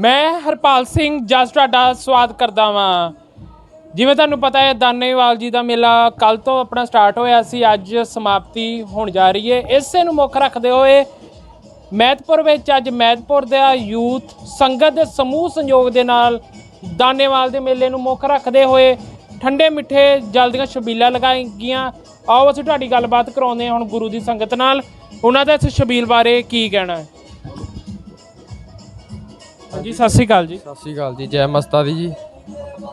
ਮੈਂ ਹਰਪਾਲ ਸਿੰਘ ਜਸ ਤੁਹਾਡਾ ਸਵਾਗਤ ਕਰਦਾ ਵਾਂ। ਜਿਵੇਂ ਤੁਹਾਨੂੰ ਪਤਾ ਹੈ, ਦਾਨੇਵਾਲ ਜੀ ਦਾ ਮੇਲਾ ਕੱਲ ਤੋਂ ਆਪਣਾ ਸਟਾਰਟ ਹੋਇਆ ਸੀ, ਅੱਜ ਸਮਾਪਤੀ ਹੋਣ ਜਾ ਰਹੀ ਹੈ। ਇਸੇ ਨੂੰ ਮੁੱਖ ਰੱਖਦੇ ਹੋਏ ਮਹਿਤਪੁਰ ਵਿੱਚ ਅੱਜ ਮਹਿਤਪੁਰ ਦਾ ਯੂਥ ਸੰਗਤ ਦੇ ਸਮੂਹ ਸੰਯੋਗ ਦੇ ਨਾਲ ਦਾਨੇਵਾਲ ਦੇ ਮੇਲੇ ਨੂੰ ਮੁੱਖ ਰੱਖਦੇ ਹੋਏ ਠੰਡੇ ਮਿੱਠੇ ਜਲ ਦੀਆਂ ਛਬੀਲਾਂ ਲਗਾਈ ਗਈਆਂ ਆਓ ਅਸੀਂ ਤੁਹਾਡੀ ਗੱਲਬਾਤ ਕਰਾਉਂਦੇ ਹਾਂ ਹੁਣ ਗੁਰੂ ਦੀ ਸੰਗਤ ਨਾਲ। ਉਹਨਾਂ ਦਾ ਇਸ ਛਬੀਲ ਬਾਰੇ ਕੀ ਕਹਿਣਾ ਹੈ? ਹਾਂਜੀ, ਸਤਿ ਸ਼੍ਰੀ ਅਕਾਲ ਜੀ। ਸਤਿ ਸ਼੍ਰੀ ਅਕਾਲ ਜੀ, ਜੈ ਮਸਤਾ ਦੀ ਜੀ।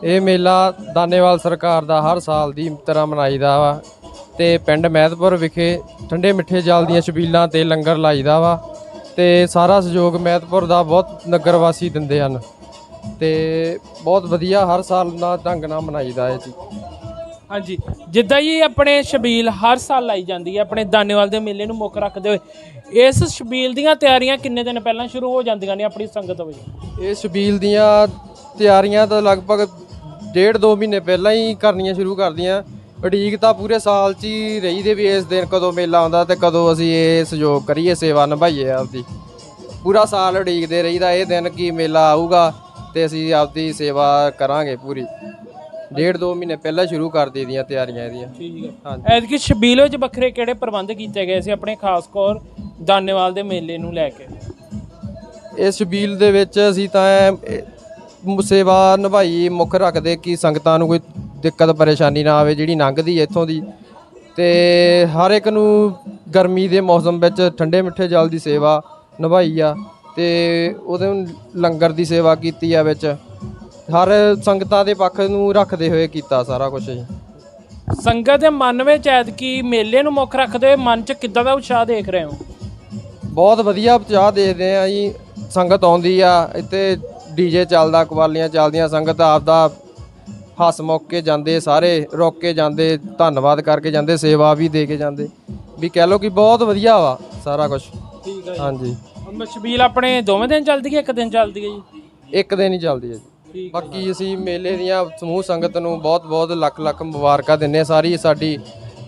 ਇਹ ਮੇਲਾ ਦਾਨੇਵਾਲ ਸਰਕਾਰ ਦਾ ਹਰ ਸਾਲ ਦੀ ਤਰ੍ਹਾਂ ਮਨਾਈਦਾ ਵਾ ਤੇ ਪਿੰਡ ਮਹਿਤਪੁਰ ਵਿਖੇ ਠੰਡੇ ਮਿੱਠੇ ਜਲ ਦੀਆਂ ਛਬੀਲਾਂ ਤੇ ਲੰਗਰ ਲਾਈਦਾ ਵਾ ਤੇ ਸਾਰਾ ਸਹਿਯੋਗ ਮਹਿਤਪੁਰ ਦਾ ਬਹੁਤ ਨਗਰ ਵਾਸੀ ਦਿੰਦੇ ਹਨ ਤੇ ਬਹੁਤ ਵਧੀਆ ਹਰ ਸਾਲ ਨਾਲ ਢੰਗ ਨਾਲ ਮਨਾਈਦਾ ਹੈ ਜੀ। ਹਾਂਜੀ। ਜਿੱਦਾਂ ਹੀ ਆਪਣੇ ਸ਼ਬੀਲ ਹਰ ਸਾਲ ਲਾਈ ਜਾਂਦੀ ਹੈ, ਆਪਣੇ ਦਾਨੇਵਾਲ ਦੇ ਮੇਲੇ ਨੂੰ ਮੁੱਖ ਰੱਖਦੇ ਹੋਏ, ਇਸ ਸ਼ਬੀਲ ਦੀਆਂ ਤਿਆਰੀਆਂ ਕਿੰਨੇ ਦਿਨ ਪਹਿਲਾਂ ਸ਼ੁਰੂ ਹੋ ਜਾਂਦੀਆਂ ਨੇ ਆਪਣੀ ਸੰਗਤ ਵਜੋਂ? ਇਹ ਸ਼ਬੀਲ ਦੀਆਂ ਤਿਆਰੀਆਂ ਤਾਂ ਲਗਭਗ ਡੇਢ ਦੋ ਮਹੀਨੇ ਪਹਿਲਾਂ ਹੀ ਕਰਨੀਆਂ ਸ਼ੁਰੂ ਕਰਦੀਆਂ। ਉਡੀਕ ਤਾਂ ਪੂਰੇ ਸਾਲ 'ਚ ਹੀ ਰਹੀ ਦੇ ਵੀ ਇਸ ਦਿਨ ਕਦੋਂ ਮੇਲਾ ਆਉਂਦਾ ਤੇ ਕਦੋਂ ਅਸੀਂ ਇਹ ਸਹਿਯੋਗ ਕਰੀਏ, ਸੇਵਾ ਨਿਭਾਈਏ ਆਪਦੀ। ਪੂਰਾ ਸਾਲ ਉਡੀਕਦੇ ਰਹੀਦਾ ਇਹ ਦਿਨ ਕੀ ਮੇਲਾ ਆਊਗਾ ਤੇ ਅਸੀਂ ਆਪਦੀ ਸੇਵਾ ਕਰਾਂਗੇ ਪੂਰੀ। ਡੇਢ ਦੋ ਮਹੀਨੇ ਪਹਿਲਾਂ ਸ਼ੁਰੂ ਕਰ ਦੀਆਂ ਤਿਆਰੀਆਂ ਇਹਦੀਆਂ। ਠੀਕ ਹੈ। ਹਾਂਜੀ। ਐਤਕੀ ਛਬੀਲ ਵਿੱਚ ਵੱਖਰੇ ਕਿਹੜੇ ਪ੍ਰਬੰਧ ਕੀਤੇ ਗਏ ਸੀ ਆਪਣੇ ਖਾਸ ਕੌਰ ਦਾਨੇਵਾਲ ਦੇ ਮੇਲੇ ਨੂੰ ਲੈ ਕੇ? ਇਸ ਛਬੀਲ ਦੇ ਵਿੱਚ ਅਸੀਂ ਤਾਂ ਇਹ ਸੇਵਾ ਨਿਭਾਈ ਮੁੱਖ ਰੱਖਦੇ ਕਿ ਸੰਗਤਾਂ ਨੂੰ ਕੋਈ ਦਿੱਕਤ ਪਰੇਸ਼ਾਨੀ ਨਾ ਆਵੇ ਜਿਹੜੀ ਲੰਘਦੀ ਹੈ ਇੱਥੋਂ ਦੀ। ਤੇ ਹਰ ਇੱਕ ਨੂੰ ਗਰਮੀ ਦੇ ਮੌਸਮ ਵਿੱਚ ਠੰਡੇ ਮਿੱਠੇ ਜਲ ਦੀ ਸੇਵਾ ਨਿਭਾਈ ਆ ਤੇ ਉਹਦੇ ਲੰਗਰ ਦੀ ਸੇਵਾ ਕੀਤੀ ਆ ਵਿੱਚ। ਹਰ ਸੰਗਤਾਂ ਦੇ ਪੱਖ ਨੂੰ ਰੱਖਦੇ ਹੋਏ ਕੀਤਾ ਸਾਰਾ ਕੁਝ ਜੀ। ਸੰਗਤ ਦੇ ਮਨ ਵਿੱਚ ਐਤਕੀ ਮੇਲੇ ਨੂੰ ਮੁੱਖ ਰੱਖਦੇ ਹੋਏ ਮਨ 'ਚ ਕਿੱਦਾਂ ਦਾ ਉਤਸ਼ਾਹ ਦੇਖ ਰਹੇ ਹੋ? ਬਹੁਤ ਵਧੀਆ ਉਤਸ਼ਾਹ ਦੇਖਦੇ ਆ ਜੀ। ਸੰਗਤ ਆਉਂਦੀ ਆ ਇੱਥੇ ਡੀਜੇ ਚੱਲਦਾ ਕਵਾਲੀਆਂ ਚੱਲਦੀਆਂ ਸੰਗਤ ਆਪਦਾ ਹੱਸ ਮੁੱਕ ਕੇ ਜਾਂਦੇ ਸਾਰੇ ਰੁਕ ਕੇ ਜਾਂਦੇ ਧੰਨਵਾਦ ਕਰਕੇ ਜਾਂਦੇ ਸੇਵਾ ਵੀ ਦੇ ਕੇ ਜਾਂਦੇ। ਵੀ ਕਹਿ ਲਓ ਕਿ ਬਹੁਤ ਵਧੀਆ ਵਾ ਸਾਰਾ ਕੁਝ ਠੀਕ ਹੈ ਹਾਂਜੀ। ਛਬੀਲ ਆਪਣੇ ਦੋਵੇਂ ਦਿਨ ਚੱਲਦੀ ਹੈ ਇੱਕ ਦਿਨ ਚੱਲਦੀ ਹੈ ਜੀ? ਇੱਕ ਦਿਨ ਹੀ ਚੱਲਦੀ ਹੈ ਜੀ। ਬਾਕੀ ਅਸੀਂ ਮੇਲੇ ਦੀਆਂ ਸਮੂਹ ਸੰਗਤ ਨੂੰ ਬਹੁਤ ਬਹੁਤ ਲੱਖ ਲੱਖ ਮੁਬਾਰਕਾਂ ਦਿੰਦੇ ਹਾਂ। ਸਾਰੀ ਸਾਡੀ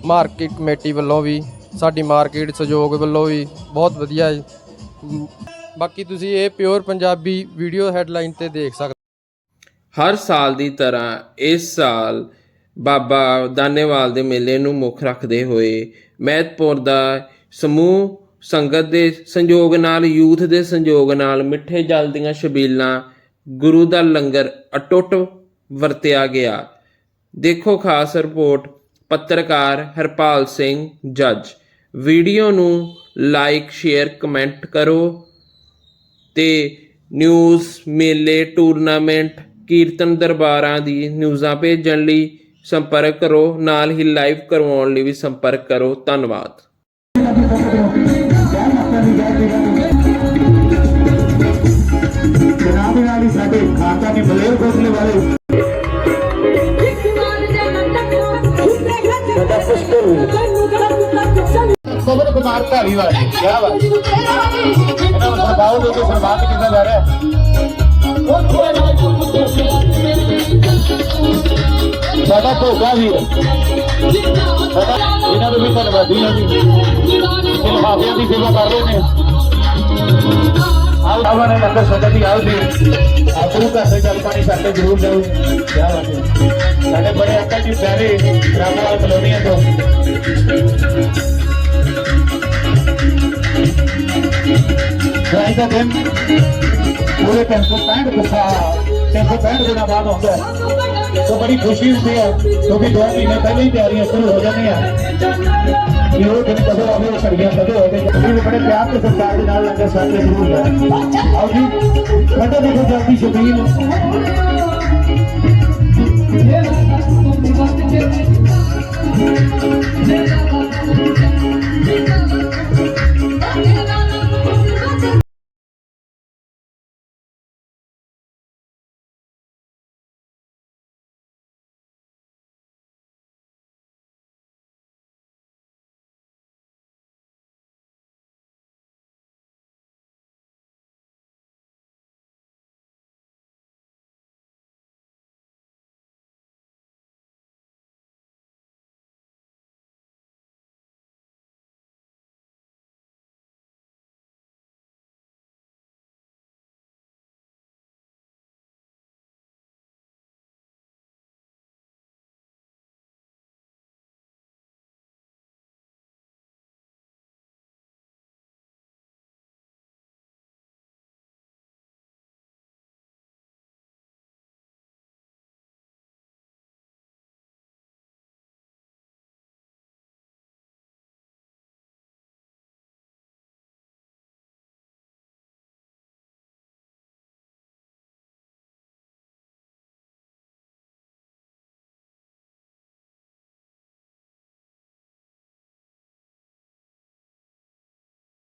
ਮਾਰਕੀਟ ਕਮੇਟੀ ਵੱਲੋਂ ਵੀ ਸਾਡੀ ਮਾਰਕੀਟ ਸਹਿਯੋਗ ਵੱਲੋਂ ਵੀ ਬਹੁਤ ਵਧੀਆ ਜੀ ਮ, ਬਾਕੀ ਤੁਸੀਂ ਇਹ ਪਿਓਰ ਪੰਜਾਬੀ ਵੀਡੀਓ ਹੈਡਲਾਈਨ ਤੇ ਦੇਖ ਸਕਦੇ ਹਰ ਸਾਲ ਦੀ ਤਰ੍ਹਾਂ ਇਸ ਸਾਲ ਬਾਬਾ ਦਾਨੇਵਾਲ ਦੇ ਮੇਲੇ ਨੂੰ ਮੁੱਖ ਰੱਖਦੇ ਹੋਏ ਮਹਿਤਪੁਰ ਦਾ ਸਮੂਹ ਸੰਗਤ ਦੇ ਸੰਯੋਗ ਨਾਲ ਯੂਥ ਦੇ ਸੰਯੋਗ ਨਾਲ ਮਿੱਠੇ ਜਲ ਦੀਆਂ ਛਬੀਲਾਂ ਗੁਰੂ ਦਾ ਲੰਗਰ ਅਟੁੱਟ ਵਰਤਿਆ ਗਿਆ। ਦੇਖੋ ਖਾਸ ਰਿਪੋਰਟ, ਪੱਤਰਕਾਰ ਹਰਪਾਲ ਸਿੰਘ, ਜੱਜ। ਵੀਡੀਓ ਨੂੰ ਲਾਈਕ ਸ਼ੇਅਰ ਕਮੈਂਟ ਕਰੋ ਤੇ ਨਿਊਜ਼ ਮੇਲੇ ਟੂਰਨਾਮੈਂਟ ਕੀਰਤਨ ਦਰਬਾਰਾਂ ਦੀ ਨਿਊਜ਼ਾਂ ਭੇਜਣ ਲਈ ਸੰਪਰਕ ਕਰੋ, ਨਾਲ ਹੀ ਲਾਈਵ ਕਰਵਾਉਣ ਲਈ ਵੀ ਸੰਪਰਕ ਕਰੋ। ਧੰਨਵਾਦ। ਖਾਤਾ ਨੇ ਬਲੇਰ ਕੋਟਲੇ ਵਾਲੇ ਕਬਰ ਕੁਮਾਰ ਧਾਲੀ ਵਾਲੇ ਕੀ ਬਾਤ ਇਹਨਾਂ ਨੂੰ ਸਰਬਾਉ ਦੇ ਕੇ ਸਰਬਾਤ ਕੀਤਾ ਜਾ ਰਿਹਾ ਹੈ ਸਾਡਾ ਭੋਗਾ ਵੀਰ ਸਾਡਾ ਇਹਨਾਂ ਨੂੰ ਵੀ ਧੰਨਵਾਦੀ ਹਾਂ ਜੀ ਇਹ ਲਿਫਾਫਿਆਂ ਦੀ ਸੇਵਾ ਕਰ ਰਹੇ ਨੇ ਆਓ ਆਵਾਂ ਨੇ ਲੰਗਰ ਸੰਗਤ ਦੀ ਆਓ ਜੀ ਆਪੂ ਘਰ ਦੇ ਜਲ ਪਾਣੀ ਕਰਕੇ ਜ਼ਰੂਰ ਜਾਓ ਕੀ ਬਾਤ ਹੈ ਸਾਡੇ ਬੜੇ ਅੰਕਲ ਜੀ ਪਿਆਰੇ ਰਾਮਾਵਾਲ ਕਲੋਨੀਆਂ ਤੋਂ ਗਾਈ ਦਾ ਸੋ ਬੜੀ ਖੁਸ਼ੀ ਹੁੰਦੀ ਹੈ, ਕਿਉਂਕਿ ਦੋ ਮਹੀਨੇ ਪਹਿਲਾਂ ਹੀ ਤਿਆਰੀਆਂ ਸ਼ੁਰੂ ਹੋ ਜਾਂਦੀਆਂ। ਕਿ ਉਹ ਦਿਨ ਕਦੋਂ ਆਵੇ, ਉਹ ਘੜੀਆਂ ਕਦੋਂ ਹੋਵੇ। ਅਸੀਂ ਬੜੇ ਪਿਆਰ ਤੇ ਸਰਕਾਰ ਦੇ ਨਾਲ ਲੰਗਰ ਸਾਥ ਤੇ ਜ਼ਰੂਰ ਹੈ ਆਓ ਜੀ, ਕੱਢੋ ਦੇਖੋ ਜਲਦੀ ਸ਼ਬੀਲ। Yeah.